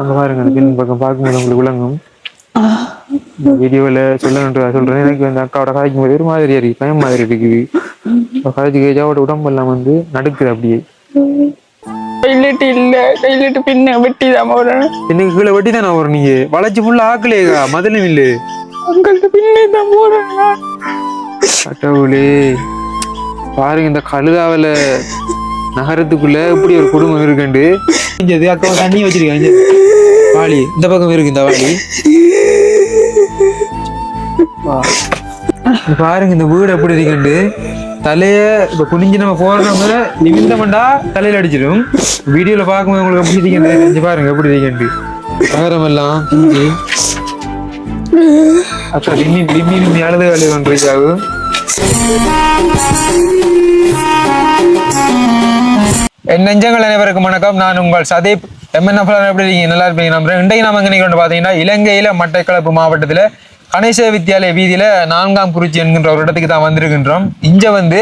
அங்க பாருங்க அந்த பின் பக்கம் பார்க்கும்போது உங்களுக்கு விளங்கும். வீடியோவில் சொல்லணுன்ற சொல்றேன். எனக்கு அந்த அக்காவோட கதைக்கும் போது ஒரு மாதிரி இருக்கு பயம் மாதிரி இருக்குது கதைச்சு கேஜாவோட உடம்பெல்லாம் வந்து நடுக்குது அப்படியே. டைலட் இல்ல டைலட் பின்ன வெட்டி தான் போறேன். எனக்கு கீழே வெட்டி தானே வரும் நீங்க? வளைச்சு ஃபுல்லா ஆக்கலையேக்கா மதிலும் இல்லை அங்கிட்ட பின்னே தான் போறேன் கடவுளே. பாருங்க இந்த கழுதாவில நகரத்துக்குள்ள இப்படி ஒரு குடும்பம் இருக்குண்டு? இஞ்சது அக்கா தண்ணி வச்சிருக்காங்க வாளி இந்த பக்கம் இருக்கு இந்த வாளி. பாருங்க இந்த வீடு எப்படி இருக்குண்டு. தலைய இப்ப குனிஞ்சு நம்ம போறவங்க நிமிந்தமண்டா தலையில அடிச்சிடும். வீடியோல பார்க்கும்போது உங்களுக்கு எப்படி இருக்கேன் பாருங்க எப்படி இருக்கேன் நகரம் எல்லாம் அக்கா லிம்மி லிம்மி விம்மி அழுது வேலை பண்றீங்க என் நெஞ்சங்கள் அனைவருக்கும் வணக்கம். நான் உங்கள் சதீப். எம்என்எஃப் எப்படி இருக்கீங்க? நல்லா இருப்பீங்க நம்புறேன் இன்றைக்கு நாம் எங்கே கொண்டு பார்த்தீங்கன்னா இலங்கையில் மட்டக்களப்பு மாவட்டத்தில் கணேச வித்யாலய வீதியில் நான்காம் குறிச்சி என்கின்ற ஒரு இடத்துக்கு தான் வந்திருக்கின்றோம். இங்கே வந்து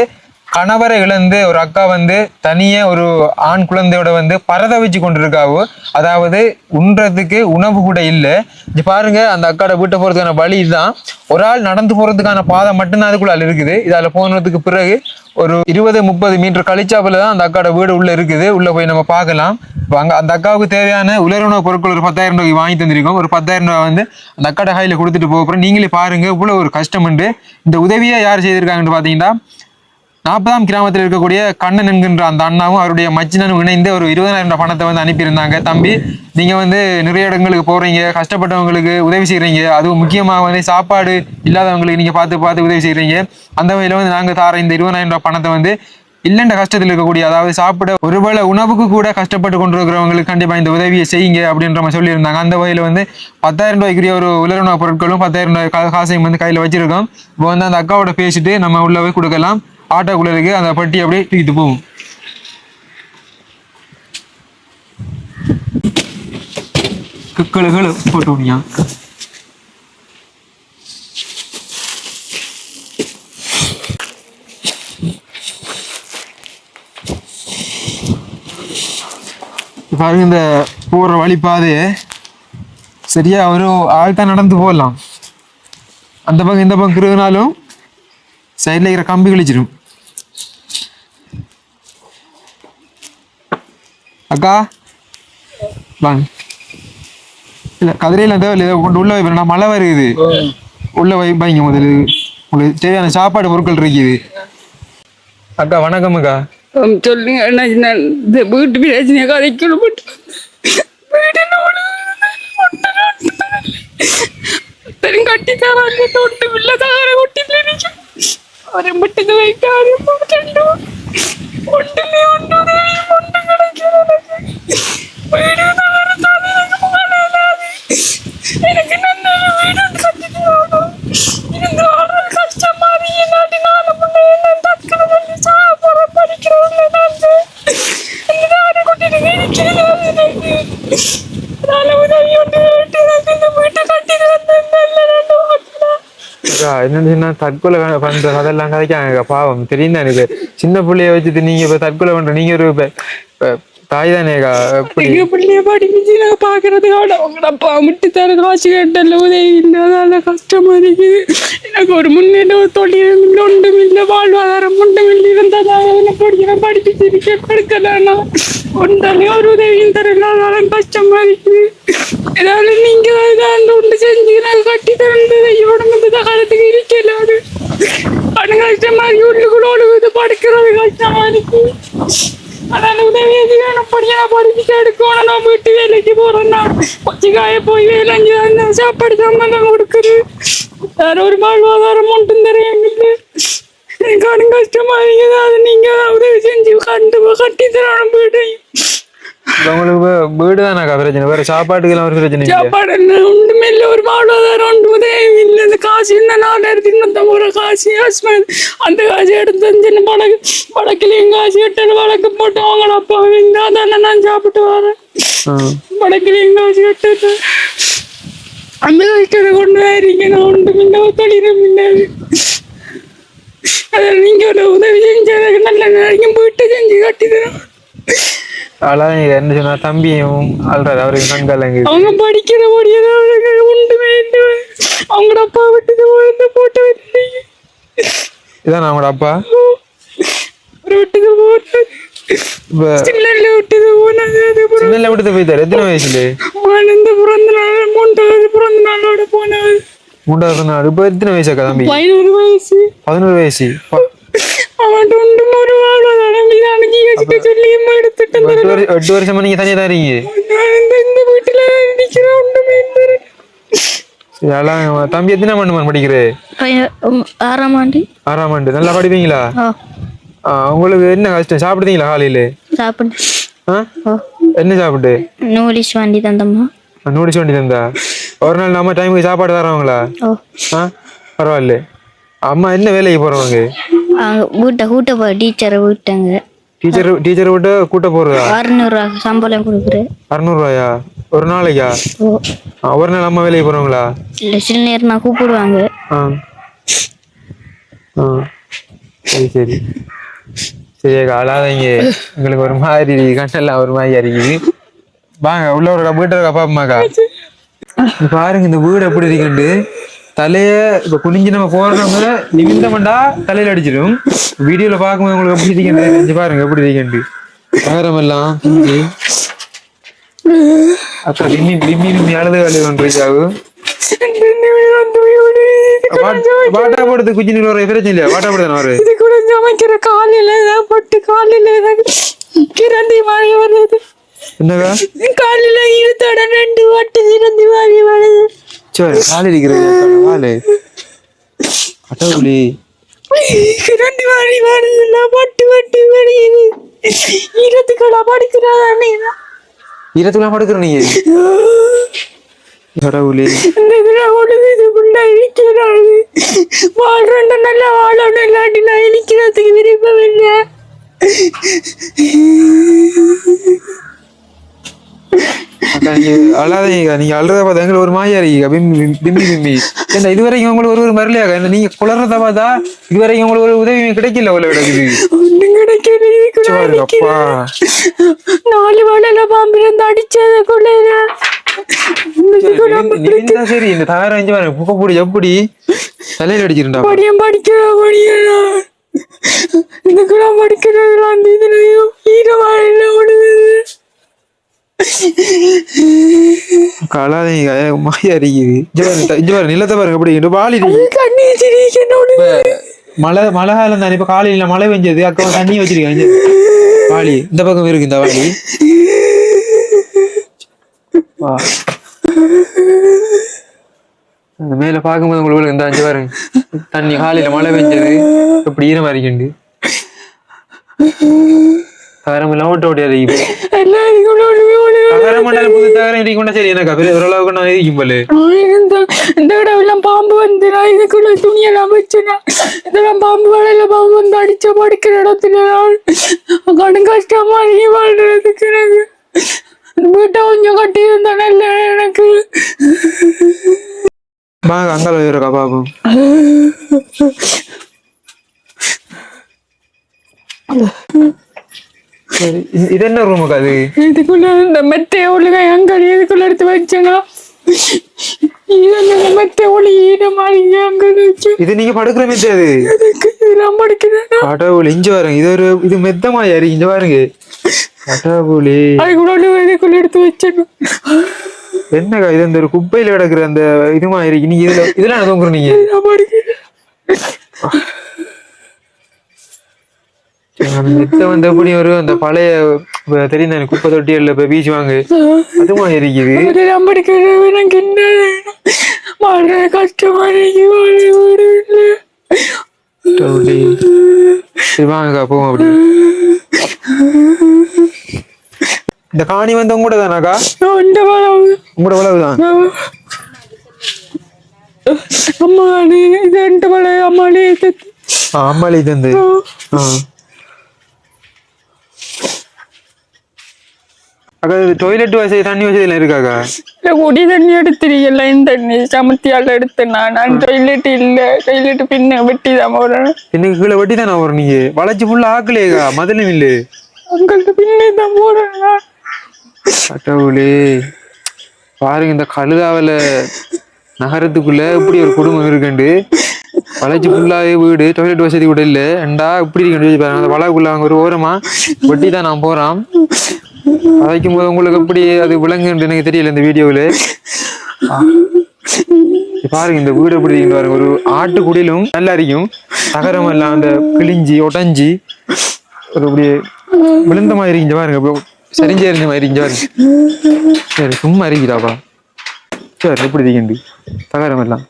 கணவரை இழந்து ஒரு அக்கா வந்து தனியே ஒரு ஆண் குழந்தையோட வந்து பரதவிச்சு கொண்டிருக்காவோ அதாவது உண்றதுக்கு உணவு கூட இல்லை. இது பாருங்க அந்த அக்காட வீட்டை போறதுக்கான வழி தான் ஒரு ஆள் நடந்து போறதுக்கான பாதை மட்டும்தான் அதுக்குள்ள அதில் இருக்குது இதால போனதுக்கு பிறகு ஒரு இருபது முப்பது மீட்டர் கழிச்சாப்புல தான் அந்த அக்காட வீடு உள்ள இருக்குது. உள்ள போய் நம்ம பார்க்கலாம். இப்போ அந்த அக்காவுக்கு தேவையான உலருணவு பொருட்கள் ஒரு பத்தாயிரம் ரூபாய்க்கு வாங்கி தந்திருக்கோம். ஒரு பத்தாயிரம் ரூபாய் வந்து அந்த அக்காட கையில கொடுத்துட்டு போக நீங்களே பாருங்க இவ்வளோ ஒரு கஷ்டம் உண்டு. இந்த உதவியை யார் செய்திருக்காங்கன்னு பார்த்தீங்கன்னா நாற்பதாம் கிராமத்தில் இருக்கக்கூடிய கண்ணன் என்கின்ற அந்த அண்ணாவும் அவருடைய மச்சினனும் இணைந்து ஒரு இருபதாயிரம் ரூபாய் பணத்தை வந்து அனுப்பியிருந்தாங்க. தம்பி நீங்கள் வந்து நிறைய இடங்களுக்கு போகிறீங்க கஷ்டப்பட்டவங்களுக்கு உதவி செய்கிறீங்க அதுவும் முக்கியமாக வந்து சாப்பாடு இல்லாதவங்களுக்கு நீங்கள் பார்த்து பார்த்து உதவி செய்கிறீங்க அந்த வகையில் வந்து நாங்கள் தார இந்த இருபதாயிரம் ரூபாய் பணத்தை வந்து இல்லைன்ற கஷ்டத்தில் இருக்கக்கூடிய அதாவது சாப்பிட ஒருவேளை உணவுக்கு கூட கஷ்டப்பட்டு கொண்டிருக்கிறவங்களுக்கு கண்டிப்பாக இந்த உதவியை செய்யுங்க அப்படின்ற மாதிரி சொல்லியிருந்தாங்க. அந்த வகையில் வந்து பத்தாயிரம் ரூபாய்க்குரிய ஒரு உலருணவு பொருட்களும் பத்தாயிரம் ரூபாய் காசையும் வந்து கையில் வச்சிருக்கோம். இப்போ வந்து அந்த அக்காவோட பேசிட்டு நம்ம உள்ளவே கொடுக்கலாம். ஆட்டோக்குள்ள இருக்கு அந்த பட்டி அப்படியே தூக்கிட்டு போகும். கிக்களுகள் போட்டு விடியா பாருங்க இந்த போற வழிப்பாதையை சரியா ஒரு ஆள் தான் நடந்து போகலாம். அந்த பக்கம் இந்த பக்கம் இருக்கிறதுனாலும் சைடில் இருக்கிற கம்பி கிழிச்சிடும். அக்கா வாங்க. இல்லை கதிரையில் தேவையில்லை இதை கொண்டு உள்ள வைப்பேன் நான் மழை வருது. உள்ள வை முதல்ல. உங்களுக்கு தேவையான சாப்பாடு பொருட்கள் இருக்குது. அக்கா வணக்கம் அக்கா. சொல்லுங்க. என்ன நான் இந்த வீட்டு பிரச்சனையை கதைக்கணும் பட் வீடு கட்டி தராங்க. தொட்டு பிள்ளை ஒட்டி அவரை மட்டும் ஒன்று அக்கா என்னன்னு தற்கொலை பண்ற அதெல்லாம் கதைக்காங்க பாவம் தெரியும் தான் எனக்கு சின்ன பிள்ளைய வச்சுட்டு நீங்க இப்ப தற்கொலை பண்ற நீங்க ஒரு தாய் தானேக்கா எப்படி எங்க பிள்ளைய படிப்பிச்சு நான் பாக்குறதுக்காக அவங்க அப்பா முட்டி தர காசு கேட்டல உதவி இல்லை கஷ்டமா இருக்குது எனக்கு ஒரு முன்னேற்ற தொழிலும் இல்லை ஒன்றும் இல்லை வாழ்வாதாரம் ஒன்றும் இல்லை இருந்ததாக எனக்கு படிக்கிற படிப்பிச்சு கொடுக்கலன்னா ஒன்றாலே ஒரு உதவியும் தரல அதனால கஷ்டமா இருக்குது ஏதாவது நீங்க ஏதாவது ஒன்று செஞ்சு நான் கட்டி தரேன் உடம்பு காலத்துக்கு இருக்கல அது அது கஷ்டமா இருக்கு உள்ளுக்குள்ள ஒழுகுது படுக்கிறது கஷ்டமா இருக்கு அதனால உதவி எது வேணும் படியா படிச்சு எடுக்கணும் நான் வீட்டு வேலைக்கு போறேன்னா பச்சைக்காய போய் வேலை செஞ்சு அந்த சாப்பாடு சம்பந்தம் கொடுக்குது வேற ஒரு வாழ்வாதாரம் ஒன்றும் தெரியவில்லை எனக்கு அது கஷ்டமா இருக்குது அது நீங்க உதவி செஞ்சு கண்டு கட்டி தரணும் வீட்டையும் இப்ப உங்களுக்கு வீடு தானேக்கா பிரச்சனை? வேற சாப்பாட்டுக்கெல்லாம் ஒரு பிரச்சனை சாப்பாடு என்ன ஒன்றுமே இல்லை. ஒரு வாழ்வாதாரம் ஒன்று உதவி இல்லை. இந்த காசு என்ன நாலாயிரத்தி இன்னொத்தம்பது காசு ஹஸ்பண்ட் அந்த காசு எடுத்து சின்ன வடக்கு வடக்குலையும் காசு எட்டு வழக்கு போட்டு அவங்கள அப்பா இந்த அதானே நான் சாப்பிட்டு வரேன். வடக்குலையும் காசு எட்டு அந்த கஷ்டத்தை கொண்டு வரீங்க நான் ஒன்றும் இல்லை தொழிலும் இல்லை. அதில் நீங்கள் ஒரு உதவி செஞ்சதுக்கு நல்ல நினைக்கும் போயிட்டு செஞ்சு கட்டி தரோம் அதான் என்ன சொன்னா தம்பியும் அல்றாரு அவருக்கு கண்காலங்க அவங்க படிக்கிற முடியாத உண்டுமே இல்லை அவங்களோட அப்பா விட்டு போயிருந்த போட்டோ இல்லையே இதான் அவங்களோட அப்பா? ஒரு விட்டுக்கு போனது இப்ப சின்னல விட்டுக்கு போனது அதுக்கப்புறம் சின்னல விட்டு போயிட்டாரு. எத்தனை வயசுல? வாழ்ந்த பிறந்த நாள் மூன்றாவது பிறந்த நாளோட போனது. மூன்றாவது நாள். இப்ப எத்தனை வயசு அக்கா தம்பி? பதினோரு வயசு. பதினோரு வயசு. ப- அவன் ஒன்று ஒரு வாழ்வாதாரம் எடுத்துட்டு எட்டு வருஷம் எட்டு வருஷமா நீங்க தனியா தான் இந்த வீட்டுல நிக்கிற ஒன்றுமே இல்லை சரி, அதான் தம்பி எத்தனை ஆண்டு படிக்கிறே ஆறாம் ஆண்டு ஆறாம் ஆண்டு நல்லா படிப்பீங்களா உங்களுக்கு என்ன கஷ்டம் சாப்பிடுதீங்களா காலையில சாப்பிடு என்ன சாப்பிட்டு நூலிஸ் வாண்டி தந்தம்மா நூடிச்சு வண்டி தந்தா ஒரு நாள் நம்ம டைமுக்கு சாப்பாடு தரவங்களா ஆ பரவாயில்ல அம்மா என்ன வேலைக்கு போறவங்க வீட்டை கூட்ட போ டீச்சரை விட்டாங்க டீச்சர் டீச்சர் விட்டு கூட்ட போறதா? அறுநூறுவா சம்பளம் கொடுக்குறேன் அறுநூறுவாயா? ஒரு நாளைக்கா? ஒரு நாள் அம்மா வேலைக்கு போறவங்களா? இல்லை சில நேரம் நான் கூப்பிடுவாங்க சரி சரி. சரி அழாதீங்க. எங்களுக்கு ஒரு மாதிரி கண்ணெல்லாம் ஒரு மாதிரி இருக்குது வாங்க உள்ள ஒரு வீட்டு இருக்கா பாப்பமாக்கா பாருங்க இந்த வீடு எப்படி இருக்குண்டு தலைய இப்ப குனிஞ்சு நம்ம போறவங்க நிமிந்தமண்டா தலையில அடிச்சிடும். வீடியோல பார்க்கும்போது உங்களுக்கு எப்படி இருக்கேன் பாருங்க எப்படி இருக்கேன் நகரம் எல்லாம் அக்கா விம்மி அழுது அழுது கொண்டிருக்காவு வாட்டா போடுறது குஞ்சு நீர் ஒரு பிரச்சனை இல்லையா? வாட்டா போடுறது ஒரு இது கூட சமைக்கிற காலையில ஏதாவது பட்டு காலையில ஏதாவது கிரந்தி மாதிரி வருது என்னக்கா காலையில இருத்தோட ரெண்டு வட்டு கிரந்தி மாதிரி வருது சரி கால் இருக்கிறது காலு. அட்டவுளி கிரந்தி மாதிரி வருதுல்ல பட்டு பட்டு வருது இருத்துக்களா படிக்கிறதா நீதான் ஈரத்துக்குலாம் படுக்கிற நீங்க கடவுளே. இந்த ஒழுது இதுக்குள்ள இருக்கிறாரு. வாழ்றேன் நல்லா வாழணும் இல்லாட்டி நான் இழிக்கிறதுக்கு விருப்பமில்லை. அக்கா, நீங்க அழாதீங்க நீங்க அழுறத பார்த்தா எங்களுக்கு ஒரு மாயா இருக்கீங்க பிம்பி பிம்பி ஏன்டா இதுவரைக்கும் உங்களுக்கு ஒரு ஒரு மரலையாக்கா இந்த நீங்க குளறத பார்த்தா இதுவரைக்கும் உங்களுக்கு ஒரு உதவி கிடைக்கல உள்ள கிடக்குது அப்பா நாலு வேலையில பாம்பு இருந்து அடிச்சதுக்குள்ள நிவிந்தா சரி இந்த தகரம் அஞ்சு பாருங்க. புக்க போடு எப்படி தலையில அடிச்சிருந்தா படியம் படிக்கிற படியலாம் இதுக்குள்ள படிக்கிறதுலாம் அந்த இதுலயும் அழாதீங்க மாயா இங்க இங்க பாருங்க நிலத்தை பாருங்க இருக்கு. வாலி மழை மழை காலம் தானே. இப்ப காலையில மழை பெஞ்சது அக்கா தண்ணி வச்சிருக்காங்க. வாளி இந்த பக்கம் இருக்கு இந்த வாளி வா. அந்த மேல பார்க்கும்போது உங்களுக்கு இந்த அஞ்சு பாருங்க தண்ணி காலையில மழை பெஞ்சது. இப்படி ஈரமா இருக்குண்டு. தகரம் எல்லாம் ஓட்ட ஓட்டியாது எல்லாம் இதுக்குள்ள ஒழுங்கு ஒழுங்கு தகரம் மண்டலம் புது தகரம் இருக்கணும் சரி எனக்கு பெரிய ஓரளவுக்கு நான் இருக்கும் போல இந்த இடம்லாம் பாம்பு வந்து நான் இதுக்குள்ள துணியெல்லாம் வச்சுனா இதெல்லாம் பாம்பு வேலையில பாம்பு வந்து அடிச்ச படுக்கிற இடத்துல கடும் கஷ்டமா நீ வாழ்றதுக்கு எனக்கு வீட்டை கொஞ்சம் கட்டி எனக்கு வாங்க இருக்கா சரி. இது- என்ன ரூமுக்கு அது? இதுக்குள்ள இந்த மெத்தை ஒழுங்கா எங்க இதுக்குள்ள எடுத்து வச்சேனா? மெத்தை ஒளி ஈர மாதிரி அங்க வச்சு இது நீங்க படுக்கிற மெத்த அது? இதெல்லாம் படிக்கிறேன்? கடவுள் இங்க பாருங்க. இது ஒரு இது மெத்தமா யாரு? இங்க பாருங்க. கடவுளே. அதுக்குள்ள இதுக்குள்ள எடுத்து வச்சேன்? என்னக்கா இது அந்த ஒரு குப்பையில கிடக்குற அந்த இது மாதிரி நீங்க இதுல இதெல்லாம் தூங்குற மெத்த வந்து எப்படி ஒரு அந்த பழைய தெரியும் தானே குப்பை தொட்டியல்ல இப்ப வீசுவாங்க அது மாதிரி இருக்குது. எனக்கு கஷ்டமா இல்லை. சரி வாங்கக்கா போவோம் அப்படி இந்த காணி வந்து உங்களோட தானாக்கா அந்த வளவு. உங்களோட உழவுதான் அம்மாடி இது அம்மாடி அம்மாளி தந்து ஆ. அக்கா டாய்லெட் வசதி தண்ணி வசதி எல்லாம் இருக்காக்கா? இல்லை குடி தண்ணி எடுத்துறீங்கல்ல இந்த தண்ணி சமத்தியால் எடுத்தேன் நான் டொய்லெட் இல்லை. டொய்லெட் பின்ன வெட்டி தான் போகிறேன் இன்னைக்கு கீழே வெட்டி தானே வரும் நீங்க? வளைச்சு ஃபுல்லா ஆக்கலையேக்கா மதுளும் இல்லு உங்கள்ட்ட பின்னே தான் போறேன். கடவுளே. பாருங்க இந்த கழுதாவில நகரத்துக்குள்ள இப்படி ஒரு குடும்பம் இருக்குண்டு. வளைச்சு ஃபுல்லாவே வீடு டாய்லெட் வசதி கூட இல்ல. ஏண்டா இப்படி இருக்கு பாருங்க அந்த வளவுக்குள்ள அங்க ஒரு ஓரமா வெட்டி தான் நான் போறான். வளைக்கும் போது உங்களுக்கு எப்படி அது விளங்குன்னு எனக்கு தெரியல இந்த வீடியோவில் பாருங்க இந்த வீடு எப்படி இருக்கு பாருங்க. ஒரு ஆட்டு குடிலும் நல்லா இருக்கும். தகரம் எல்லாம் அந்த கிழிஞ்சி உடஞ்சி. ஒரு அப்படியே விழுந்த மாதிரி இருக்கு பாருங்க. சரிஞ்சு எறிஞ்ச மாதிரி இருக்கு பாருங்க. சரி சும்மா இருக்குதாப்பா சரி எப்படி இருக்கண்டு தகரம் எல்லாம்.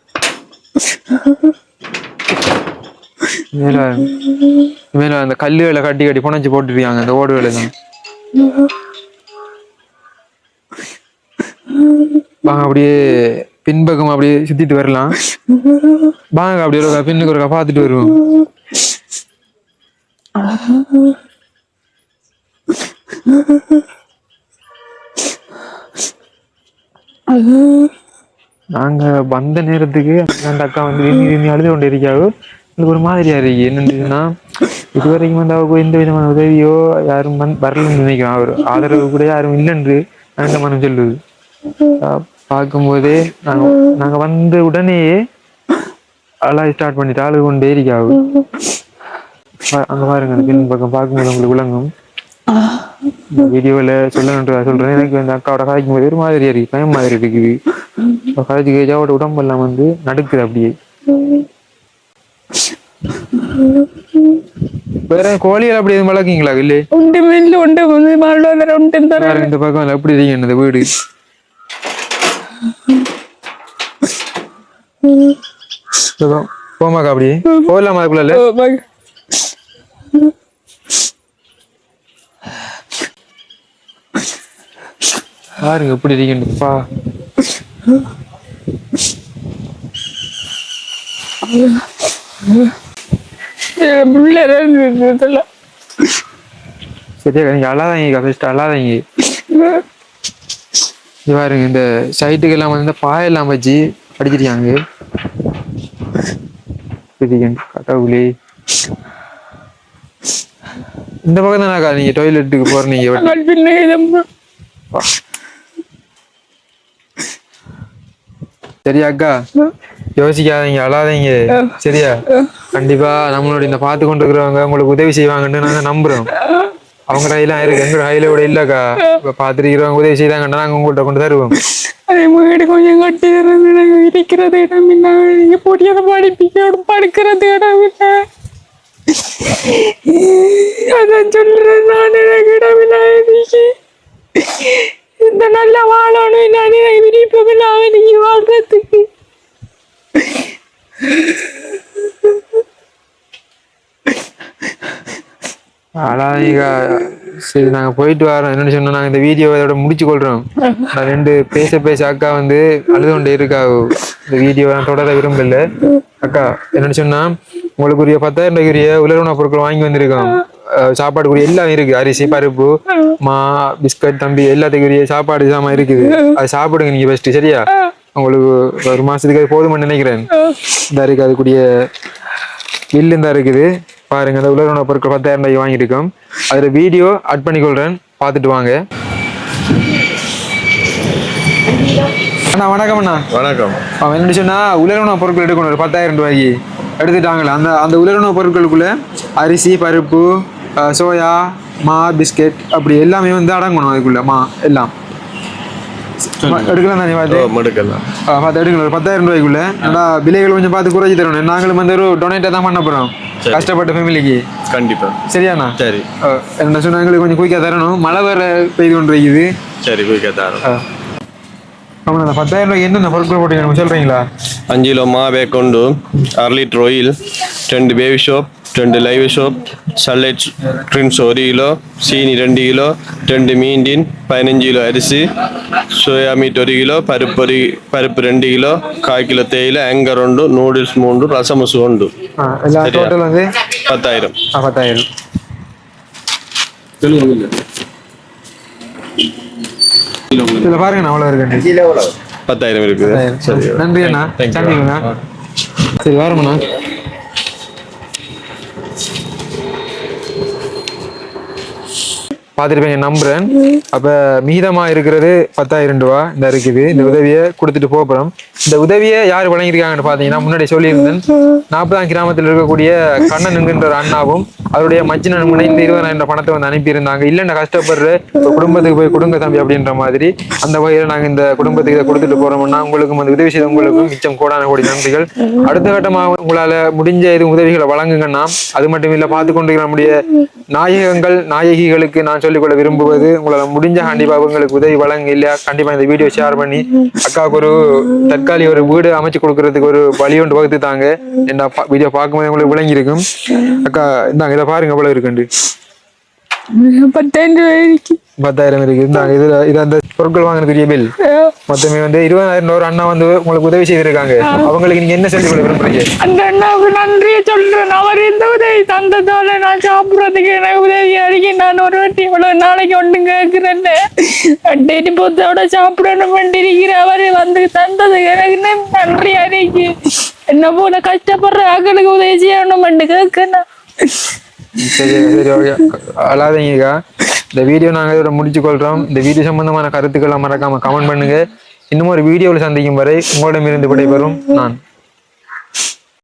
மேல மேல அந்த கல்லுகளை கட்டி கட்டி புனைஞ்சு போட்டுருக்காங்க அந்த ஓடுகளை தான். வாங்க அப்படியே பின்பக்கம் அப்படியே சுத்திட்டு வரலாம். வாங்க அப்படியே ஒரு பின்னுக்கு ஒருக்கா பார்த்துட்டு வருவோம். நாங்க வந்த நேரத்துக்கு அந்த அக்கா வந்து அழுது கொண்டு இருக்காவோ எனக்கு ஒரு மாதிரியா இருக்கு. என்னன்னா இதுவரைக்கும் வந்து அவருக்கு எந்த விதமான உதவியோ யாரும் வரலன்னு நினைக்கிறோம் அவர் ஆதரவு கூட யாரும் இல்லைன்று அந்த மனம் சொல்லுது. பார்க்கும்போதே நாங்க நாங்க வந்த உடனேயே அழா ஸ்டார்ட் பண்ணிட்டு அழுது கொண்டே இருக்காவு அங்க பாருங்க அந்த பின் பக்கம் பார்க்கும்போது உங்களுக்கு விளங்கும். வீடியோவில் சொல்லணுன்ற சொல்றேன். எனக்கு அந்த அக்காவோட கதைக்கும் போது ஒரு மாதிரியா இருக்கு. பயம் மாதிரி இருக்குது அவ கதைச்சு கேஜாவோட உடம்பெல்லாம் வந்து நடுக்குது அப்படியே. வேற கோழிகள் அப்படி எதுவும் வளர்க்கீங்களா இல்லே ஒன்றுமில்லை ஒன்று வந்து வாழ்வாதாரம் ஒன்றும் தர பாருங்க இந்த பக்கம் எப்படி இருக்கீங்க இந்த வீடு? போமாக்கா அப்படியே போகலாமா அதுக்குள்ள பாருங்க எப்படி இருக்கீங்கப்பா பிள்ளை சரியா நீங்க அழாதீங்க ஃபர்ஸ்ட் அழாதீங்க. இது பாருங்க இந்த சைட்டுக்கு எல்லாம் வந்து பாயெல்லாம் வச்சு அடிச்சிருக்காங்க. கடவுளே இந்த பக்கம் தானக்கா நீங்க டாய்லெட்டுக்கு போறீங்க மகள் பிள்ளை சரியா அக்கா யோசிக்காதீங்க அழாதீங்க. சரியா? கண்டிப்பா நம்மளோட இந்த பார்த்து கொண்டு இருக்கிறவங்க உங்களுக்கு உதவி செய்வாங்கன்னு நாங்க நம்புறோம். அவங்க கையிலாம் இருக்கு எங்க கையில கூட இல்லக்கா. இப்ப பார்த்துருக்கிறவங்க உதவி செய்தாங்கன்னா நாங்க உங்கள்கிட்ட கொண்டு தருவோம். அதே வீடு கொஞ்சம் கட்டி இருக்கிறது இடம் இல்லை. பொடியதை படிப்பிக்க படுக்கிறது இடம் இல்லை. அதான் சொல்றேன் நான் எனக்கு இடம் இல்லை. இந்த நல்ல வாழணும் நான் விருப்பம் இல்லாம வாழ்றதுக்கு அழாதீங்க சரி நாங்க போயிட்டு வரோம். என்னன்னு சொன்னா நாங்கள் இந்த வீடியோ இதோட முடிச்சு கொள்றோம் நான் ரெண்டு பேச பேச அக்கா வந்து அழுது கொண்டு இருக்கா இந்த வீடியோ நான் தொடர விரும்பல. அக்கா என்னன்னு சொன்னா உங்களுக்குரிய பத்தாயிரம் ரூபாய்க்குரிய உலர்வுணா பொருட்கள் வாங்கி வந்திருக்கோம். சாப்பாடுக்குரிய எல்லாம் இருக்கு. அரிசி பருப்பு மா பிஸ்கட் தம்பி எல்லாத்துக்குரிய சாப்பாடு சாமான் இருக்குது. அது சாப்பிடுங்க நீங்க ஃபர்ஸ்ட் சரியா? உங்களுக்கு ஒரு மாசத்துக்கு போதும்னு நினைக்கிறேன். இந்த இருக்கு அதுக்குரிய பில்லு தான் இருக்குது. பாருங்க அந்த உலக பொருட்கள் பத்தாயிரம் ரூபாய் வாங்கியிருக்கோம். அதுல வீடியோ அட் பண்ணிக்கொள்றேன். பார்த்துட்டு வாங்க. அண்ணா வணக்கம் அண்ணா. வணக்கம். அவன் என்ன சொன்னா உலக பொருட்கள் எடுக்கணும் ஒரு பத்தாயிரம் ரூபாய்க்கு. எடுத்துட்டாங்களே? அந்த அந்த உலக பொருட்களுக்குள்ள அரிசி பருப்பு சோயா மா பிஸ்கெட் அப்படி எல்லாமே வந்து அடங்கணும் அதுக்குள்ள மா எல்லாம். எடுக்கலாம் தானே பார்த்து பார்த்து எடுக்கலாம். பத்தாயிரம் ரூபாய்க்குள்ள. நல்லா விலைகள் கொஞ்சம் பார்த்து குறைச்சி தரணும். நாங்களும் வந்து ஒரு டொனேட்டாக தான் பண்ண போகிறோம் கஷ்டப்பட்ட ஃபேமிலிக்கு கண்டிப்பா. சரியாண்ணா? சரி. என்ன சொன்னா கொஞ்சம் குயிக்காக தரணும். மழை வர பெய்து கொண்டு இருக்குது சரி குயிக்காக தரணும். ஆமாம் அந்த பத்தாயிரம் ரூபாய் என்னென்ன பொருட்கள் போட்டீங்க சொல்கிறீங்களா அஞ்சு கிலோ மா வேக்கொண்டு அரை லிட்டர் ஆயில் ரெண்டு பேபி ஷோப் ரெண்டு லைவ் சோப் சன்லைட் ட்ரின்ஸ் ஒரு கிலோ சீனி ரெண்டு கிலோ ரெண்டு மீண்டின் பதினஞ்சு கிலோ அரிசி சோயா மீட் ஒரு கிலோ பருப்பு ஒரு பருப்பு ரெண்டு கிலோ கால் கிலோ தேயிலை ஆங்கர் உண்டு நூடுல்ஸ் மூண்டு ரசமுசு உண்டு பத்தாயிரம். பத்தாயிரம். பாருங்க அவ்வளோ இருக்கு. பத்தாயிரம் இருக்குது. சரி நன்றி அண்ணா. சரி வரமுண்ணா. பார்த்துருப்பீங்க நம்புறேன். அப்ப மீதமா இருக்கிறது பத்தாயிரம் ரூபா. இந்த இருக்குது இந்த உதவியை கொடுத்துட்டு போகிறோம் இந்த உதவியை யார் வழங்கியிருக்காங்கன்னு பார்த்தீங்கன்னா முன்னாடி சொல்லியிருந்தேன். நாற்பதாம் கிராமத்தில் இருக்கக்கூடிய கண்ணன் என்கின்ற அண்ணாவும் அவருடைய மச்சின நண்பனை இந்த இருபதாயிரம் பணத்தை வந்து அனுப்பியிருந்தாங்க. இல்லை நான் கஷ்டப்படுற குடும்பத்துக்கு போய் கொடுங்க தம்பி அப்படின்ற மாதிரி அந்த வகையில் நாங்கள் இந்த குடும்பத்துக்கு இதை கொடுத்துட்டு போறோம்னா உங்களுக்கும் அந்த உதவி செய்த உங்களுக்கும் மிச்சம் கோடான கோடி நன்றிகள். அடுத்த கட்டமாக உங்களால முடிஞ்ச இது உதவிகளை வழங்குங்கன்னா அது மட்டும் இல்லை பார்த்து கொண்டிருக்கிற நம்முடைய நாயகங்கள் நாயகிகளுக்கு நான் சொல்லிக்கொள்ள விரும்புவது உங்களால முடிஞ்ச கண்டிப்பா உங்களுக்கு உதவி வழங்க இல்லையா? கண்டிப்பா இந்த வீடியோ ஷேர் பண்ணி அக்காவுக்கு ஒரு தற்காலிக ஒரு வீடு அமைச்சு கொடுக்கறதுக்கு ஒரு வழி ஒன்று வகுத்து தாங்க. என்ன வீடியோ பார்க்கும்போது உங்களுக்கு விளங்கி இருக்கும் அக்கா இந்தாங்க இதை பாருங்க எவ்வளவு இருக்குண்டு பத்தாயிரம் இருக்கு. இந்தாங்க இதுல இது அந்த பொருட்கள் வாங்கினதுக்குரிய பில் மொத்தமே வந்து இருபதாயிரம் ஒரு அண்ணா வந்து உங்களுக்கு உதவி செய்திருக்காங்க. அவங்களுக்கு நீங்க என்ன சொல்லி கொள்ள விரும்புறீங்க? அந்த அண்ணாவுக்கு நன்றியை சொல்றேன். அவர் இந்த உதவி தந்ததால நான் சாப்பிட்றதுக்கு எனக்கு உதவி அடிக்க நான் ஒரு வாட்டி இவ்வளவு நாளைக்கு ஒன்று கேட்கிறேன் டெய்லி பொத்தோட சாப்பிடணும் வேண்டியிருக்கிற அவர் வந்து தந்தது எனக்கு நன்றி அறிக்கை என்ன போல கஷ்டப்படுற ஆக்களுக்கு உதவி செய்யணும் கேட்கணும் சரி சரி ஓகே அழாதீங்கக்கா இந்த வீடியோ நாங்கள் இதோட முடிச்சு கொள்றோம் இந்த வீடியோ சம்பந்தமான கருத்துக்களை மறக்காம கமெண்ட் பண்ணுங்க. இன்னும் ஒரு வீடியோவில் சந்திக்கும் வரை உங்களிடமிருந்து விடைபெறும் நான்.